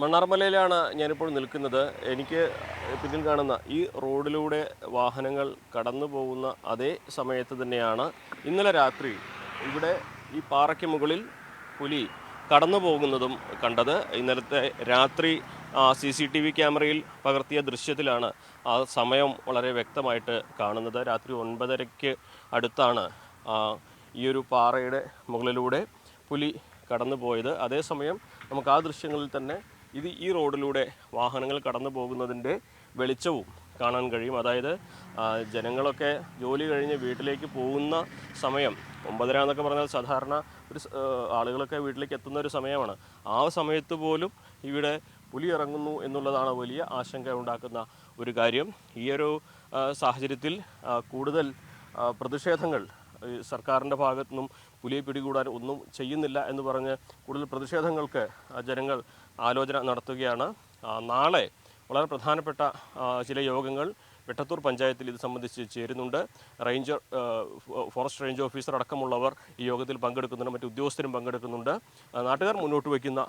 മണ്ണാർമലയിലാണ് ഞാനിപ്പോൾ നിൽക്കുന്നത്. എനിക്ക് പിന്നിൽ കാണുന്ന ഈ റോഡിലൂടെ വാഹനങ്ങൾ കടന്നു പോകുന്ന അതേ സമയത്ത് തന്നെയാണ് ഇന്നലെ രാത്രി ഇവിടെ ഈ പാറയ്ക്ക് മുകളിൽ പുലി കടന്നു പോകുന്നതും കണ്ടത്. ഇന്നലത്തെ രാത്രി സി സി ടി വി ക്യാമറയിൽ പകർത്തിയ ദൃശ്യത്തിലാണ് ആ സമയം വളരെ വ്യക്തമായിട്ട് കാണുന്നത്. രാത്രി ഒൻപതരയ്ക്ക് അടുത്താണ് ഈ ഒരു പാറയുടെ മുകളിലൂടെ പുലി കടന്നു പോയത് അതേസമയം നമുക്ക് ആ ദൃശ്യങ്ങളിൽ തന്നെ ഇത് ഈ റോഡിലൂടെ വാഹനങ്ങൾ കടന്നു പോകുന്നതിന്റെ വെളിച്ചവും കാണാൻ കഴിയും. അതായത് ജനങ്ങളൊക്കെ ജോലി കഴിഞ്ഞ് വീട്ടിലേക്ക് പോകുന്ന സമയം ഒമ്പതര എന്നൊക്കെ പറഞ്ഞാൽ സാധാരണ ഒരു ആളുകളൊക്കെ വീട്ടിലേക്ക് എത്തുന്ന ഒരു സമയമാണ്. ആ സമയത്ത് പോലും ഇവിടെ പുലി ഇറങ്ങുന്നു എന്നുള്ളതാണ് വലിയ ആശങ്ക ഉണ്ടാക്കുന്ന ഒരു കാര്യം. ഈയൊരു സാഹചര്യത്തിൽ കൂടുതൽ പ്രതിഷേധങ്ങൾ സർക്കാരിന്റെ ഭാഗത്തു നിന്നും പുലിയെ പിടികൂടാൻ ഒന്നും ചെയ്യുന്നില്ല എന്ന് പറഞ്ഞ് കൂടുതൽ പ്രതിഷേധങ്ങൾക്ക് ജനങ്ങൾ ആലോചന നടത്തുകയാണ്. നാളെ വളരെ പ്രധാനപ്പെട്ട ചില യോഗങ്ങൾ വെട്ടത്തൂർ പഞ്ചായത്തിൽ ഇത് സംബന്ധിച്ച് ചേരുന്നുണ്ട്. റേഞ്ചർ ഫോറസ്റ്റ് റേഞ്ച് ഓഫീസർ അടക്കമുള്ളവർ ഈ യോഗത്തിൽ പങ്കെടുക്കുന്നുണ്ട്. മറ്റു ഉദ്യോഗസ്ഥരും പങ്കെടുക്കുന്നുണ്ട്. നാട്ടുകാർ മുന്നോട്ട് വയ്ക്കുന്ന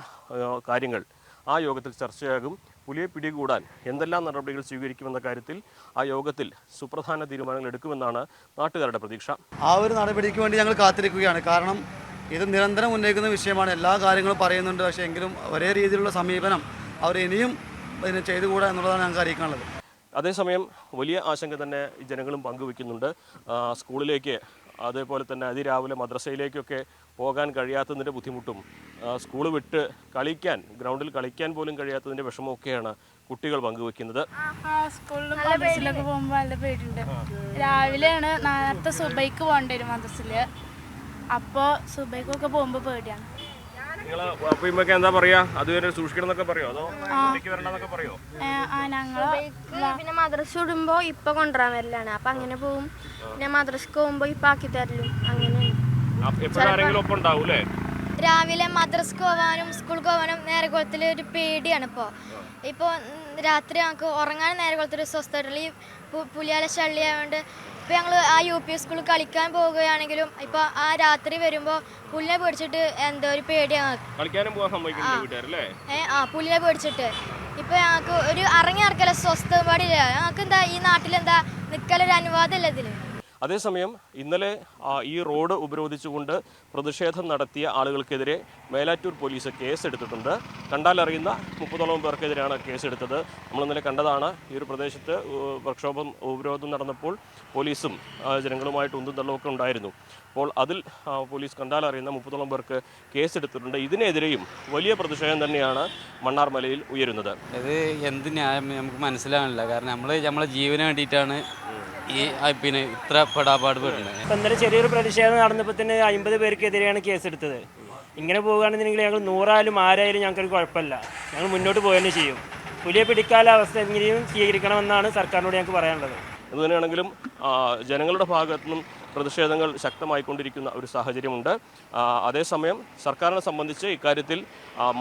കാര്യങ്ങൾ ആ യോഗത്തിൽ ചർച്ചയാകും. പുലിയെ പിടികൂടാൻ എന്തെല്ലാം നടപടികൾ സ്വീകരിക്കുമെന്ന കാര്യത്തിൽ ആ യോഗത്തിൽ സുപ്രധാന തീരുമാനങ്ങൾ എടുക്കുമെന്നാണ് നാട്ടുകാരുടെ പ്രതീക്ഷ. ആ ഒരു നടപടിക്ക് വേണ്ടി ഞങ്ങൾ കാത്തിരിക്കുകയാണ്. കാരണം ഇത് നിരന്തരം ഉന്നയിക്കുന്ന വിഷയമാണ്. എല്ലാ കാര്യങ്ങളും പറയുന്നുണ്ട്. പക്ഷേ എങ്കിലും ഒരേ രീതിയിലുള്ള സമീപനം അവർ ഇനിയും ഇതിനെ ചെയ്തുകൂടാ എന്നുള്ളതാണ് ഞങ്ങൾക്ക് അറിയിക്കാനുള്ളത്. അതേസമയം വലിയ ആശങ്ക തന്നെ ഈ ജനങ്ങളും പങ്കുവെക്കുന്നുണ്ട് സ്കൂളിലേക്ക് അതേപോലെ തന്നെ അതിരാവിലെ മദ്രസയിലേക്കൊക്കെ പോകാൻ കഴിയാത്തതിന്റെ ബുദ്ധിമുട്ടും സ്കൂൾ വിട്ട് കളിക്കാൻ ഗ്രൗണ്ടിൽ കളിക്കാൻ പോലും കഴിയാത്തതിന്റെ വിഷമമൊക്കെയാണ് കുട്ടികൾ പങ്കുവെക്കുന്നത് സ്കൂളിലും മദ്രസിലൊക്കെ പോകുമ്പോൾ നല്ല പേടിയുണ്ട്. രാവിലെയാണ് നേരത്തെ സുബൈക്ക് പോകേണ്ടി വരും മദ്രസിൽ. അപ്പോൾ സുബൈക്കൊക്കെ പോകുമ്പോൾ പേടിയാണ്. നിങ്ങൾ അപ്പയുമൊക്കെ എന്താ പറയാ? അതുവരെ സൂക്ഷിക്കണം എന്നൊക്കെ പറയോ? അതോ വീട്ടിലേക്ക് വരണം പറയോ? പിന്നെ മദ്രസ വിടുമ്പോ ഇപ്പൊ കൊണ്ടുവരാൻ വരലാണ്. അപ്പൊ അങ്ങനെ പോവും. പിന്നെ മദ്രസക്ക് പോകുമ്പോ ഇപ്പൊ ആക്കി തരലും. അങ്ങനെ. രാവിലെ മദ്രസക്ക് പോകാനും സ്കൂൾക്ക് പോകാനും നേരകുളത്തിൽ ഒരു പേടിയാണ് ഇപ്പോൾ ഇപ്പോൾ രാത്രി ഞങ്ങൾക്ക് ഉറങ്ങാൻ കുളത്തിൽ സ്വസ്ഥ ഈ പു- പുലിയാല ശള്ളി ആയതുകൊണ്ട് ഇപ്പോൾ ഞങ്ങൾ ആ യു പി സ്കൂളിൽ കളിക്കാൻ പോവുകയാണെങ്കിലും ഇപ്പോൾ ആ രാത്രി വരുമ്പോൾ പുലിനെ പേടിച്ചിട്ട് എന്തോ ഒരു പേടിയാണ് കളിക്കാനും പോകാൻ വീട്ടുകാരല്ലേ? ഏ ആ പുലിനെ പേടിച്ചിട്ട്. ഇപ്പോൾ ഞങ്ങൾക്ക് ഒരു ഇറങ്ങി നടക്കല സ്വസ്ഥ പാടില്ല ഞങ്ങൾക്ക് എന്താ ഈ നാട്ടിലെന്താ നിൽക്കലൊരു അനുവാദമല്ല ഇതിൽ അതേസമയം ഇന്നലെ ഈ റോഡ് ഉപരോധിച്ചുകൊണ്ട് പ്രതിഷേധം നടത്തിയ ആളുകൾക്കെതിരെ മേലാറ്റൂർ പോലീസ് കേസെടുത്തിട്ടുണ്ട്. കണ്ടാലറിയുന്ന മുപ്പതോളം പേർക്കെതിരെയാണ് കേസെടുത്തത്. നമ്മൾ ഇന്നലെ കണ്ടതാണ് ഈ ഒരു പ്രദേശത്ത് പ്രക്ഷോഭം ഉപരോധം നടന്നപ്പോൾ പോലീസും ജനങ്ങളുമായിട്ട് ഉന്തും തള്ളമൊക്കെ ഉണ്ടായിരുന്നു. അപ്പോൾ അതിൽ പോലീസ് കണ്ടാലറിയുന്ന മുപ്പതോളം പേർക്ക് കേസെടുത്തിട്ടുണ്ട്. ഇതിനെതിരെയും വലിയ പ്രതിഷേധം തന്നെയാണ് മണ്ണാർമലയിൽ ഉയരുന്നത്. ഇത് എന്ത് ന്യായം നമുക്ക് മനസ്സിലാകുന്നില്ല കാരണം നമ്മൾ നമ്മളെ ജീവന് വേണ്ടിയിട്ടാണ് ഈ പിന്നെ ഇത്ര പെടാപാട് പെടുന്നത്. ഇപ്പം ഇന്നലെ ചെറിയൊരു പ്രതിഷേധം നടന്നപ്പോൾ തന്നെ അമ്പത് പേർക്കെതിരെയാണ് കേസെടുത്തത്. ഇങ്ങനെ പോകുകയാണെന്നുണ്ടെങ്കിൽ ഞങ്ങൾ നൂറായാലും ആരായാലും ഞങ്ങൾക്കൊരു കുഴപ്പമില്ല. ഞങ്ങൾ മുന്നോട്ട് പോയി ചെയ്യും. പുലിയെ പിടിക്കാൻ അവസ്ഥ എങ്ങനെയും സ്വീകരിക്കണമെന്നാണ് സർക്കാരിനോട് ഞങ്ങൾക്ക് പറയാനുള്ളത്. എന്ന് ജനങ്ങളുടെ ഭാഗത്തു നിന്നും പ്രതിഷേധങ്ങൾ ശക്തമായിക്കൊണ്ടിരിക്കുന്ന ഒരു സാഹചര്യമുണ്ട്. അതേസമയം സർക്കാരിനെ സംബന്ധിച്ച് ഇക്കാര്യത്തിൽ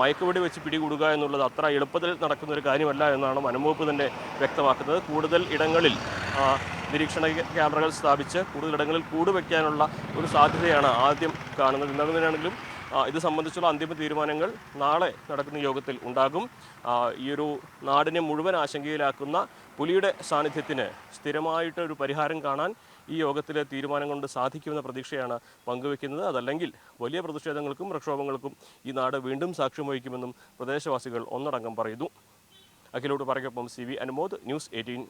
മയക്കുവെടി വെച്ച് പിടികൂടുക എന്നുള്ളത് അത്ര എളുപ്പത്തിൽ നടക്കുന്ന ഒരു കാര്യമല്ല എന്നാണ് വനംവകുപ്പ് തന്നെ വ്യക്തമാക്കുന്നത്. കൂടുതൽ ഇടങ്ങളിൽ നിരീക്ഷണ ക്യാമറകൾ സ്ഥാപിച്ച് കൂടുതലിടങ്ങളിൽ കൂട് വയ്ക്കാനുള്ള ഒരു സാധ്യതയാണ് ആദ്യം കാണുന്നത്. എന്നതിനാണെങ്കിലും ഇത് സംബന്ധിച്ചുള്ള അന്തിമ തീരുമാനങ്ങൾ നാളെ നടക്കുന്ന യോഗത്തിൽ ഉണ്ടാകും. ഈ ഒരു നാടിനെ മുഴുവൻ ആശങ്കയിലാക്കുന്ന പുലിയുടെ സാന്നിധ്യത്തിന് സ്ഥിരമായിട്ട് ഒരു പരിഹാരം കാണാൻ ഈ യോഗത്തിലെ തീരുമാനം കൊണ്ട് സാധിക്കുമെന്ന പ്രതീക്ഷയാണ് പങ്കുവെക്കുന്നത്. അതല്ലെങ്കിൽ വലിയ പ്രതിഷേധങ്ങൾക്കും പ്രക്ഷോഭങ്ങൾക്കും ഈ നാട് വീണ്ടും സാക്ഷ്യം വഹിക്കുമെന്നും പ്രദേശവാസികൾ ഒന്നടങ്കം പറയുന്നു. അഖിലോട് പറയ്ക്കൊപ്പം C V Anumod News eighteen.